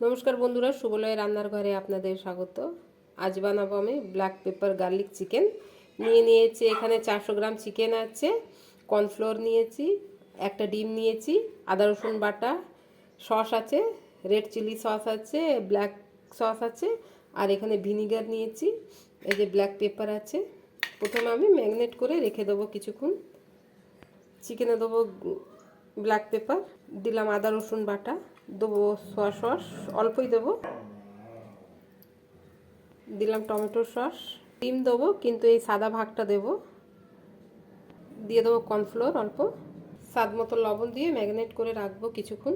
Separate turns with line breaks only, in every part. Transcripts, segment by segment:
নমস্কার বন্ধুরা সুবলয় রান্নার ঘরে আপনাদের স্বাগত। আজ বানাবো আমি ব্ল্যাক পেপার গার্লিক চিকেন নিয়ে নিয়েছি, এখানে চারশো গ্রাম চিকেন আছে কর্নফ্লোর নিয়েছি, একটা ডিম নিয়েছি, আদা রসুন বাটা, সস আছে রেড চিলি সস আছে ব্ল্যাক সস আছে, আর এখানে ভিনিগার নিয়েছি, এই যে ব্ল্যাক পেপার আছে। প্রথমে আমি ম্যাগনেট করে রেখে দেবো কিছুক্ষণ। চিকেনে দেবো ব্ল্যাক পেপার দিলাম আদা, রসুন বাটা, দেবো সোয়া সস অল্পই দেবো। দিলাম টমেটো সস ডিম দেবো, কিন্তু এই সাদা ভাগটা দেবো। দিয়ে দেবো কর্নফ্লোর অল্প। স্বাদ মতো লবণ দিয়ে ম্যাগনেট করে রাখব কিছুক্ষণ।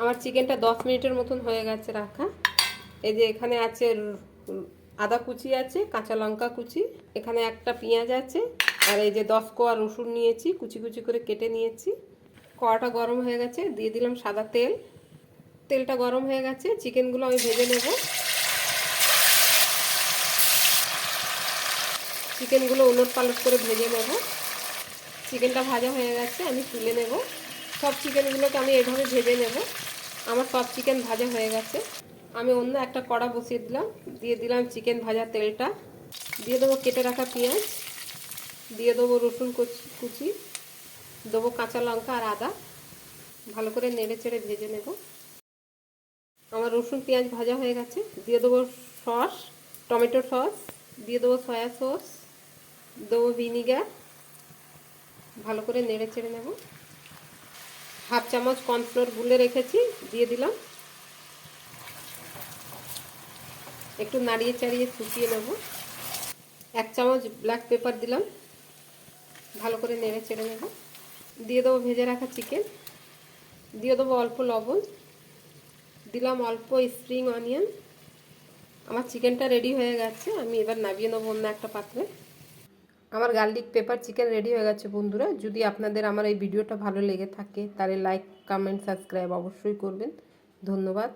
আমার চিকেনটা দশ মিনিটের মতন হয়ে গেছে রাখা। এই যে এখানে আছে আদা কুচি আছে, কাঁচা লঙ্কা কুচি, এখানে একটা পেঁয়াজ আছে, আর এই যে দশ কোয়া রসুন নিয়েছি, কুচি কুচি করে কেটে নিয়েছি। কড়াটা গরম হয়ে গেছে, দিয়ে দিলাম সাদা তেল। তেলটা গরম হয়ে গেছে, চিকেনগুলো আমি ভেজে নেব। চিকেনগুলো উলট পালট করে ভেজে নেব। চিকেনটা ভাজা হয়ে গেছে, আমি তুলে নেব। সব চিকেনগুলোকে আমি এভাবে ভেজে নেব। আমার সব চিকেন ভাজা হয়ে গেছে। আমি অন্য একটা কড়া বসিয়ে দিলাম, দিয়ে দিলাম চিকেন ভাজা তেলটা। দিয়ে দেবো কেটে রাখা পেঁয়াজ, দিয়ে দেবো রসুন কুচি কুচি। দেবো কাঁচা লঙ্কা আর আদা। ভালো করে নেড়ে চেড়ে ভেজে নেব। আমার রসুন, পেঁয়াজ ভাজা হয়ে গেছে। দিয়ে দেবো সস, টমেটো সস। দিয়ে দেবো সয়া সস। দেবো ভিনিগার। ভালো করে নেড়ে চেড়ে নেব। হাফ চামচ কর্নফ্লোর গুলে রেখেছি, দিয়ে দিলাম। একটু নাড়িয়ে চাড়িয়ে ফুটিয়ে নেব। এক চামচ ব্ল্যাক পেপার দিলাম। ভালো করে নেড়ে চেড়ে নেব। দিয়ে দেবো ভেজে রাখা চিকেন দিয়ে দেবো অল্প লবণ, দিলাম অল্প স্প্রিং অনিয়ন আমার চিকেনটা রেডি হয়ে গেছে, আমি এবার নামিয়ে নেব অন্য একটা পাত্রে। আমার গার্লিক পেপার চিকেন রেডি হয়ে গেছে বন্ধুরা, যদি আপনাদের আমার এই ভিডিওটা ভালো লেগে থাকে, তাহলে লাইক কমেন্ট সাবস্ক্রাইব অবশ্যই করবেন। ধন্যবাদ।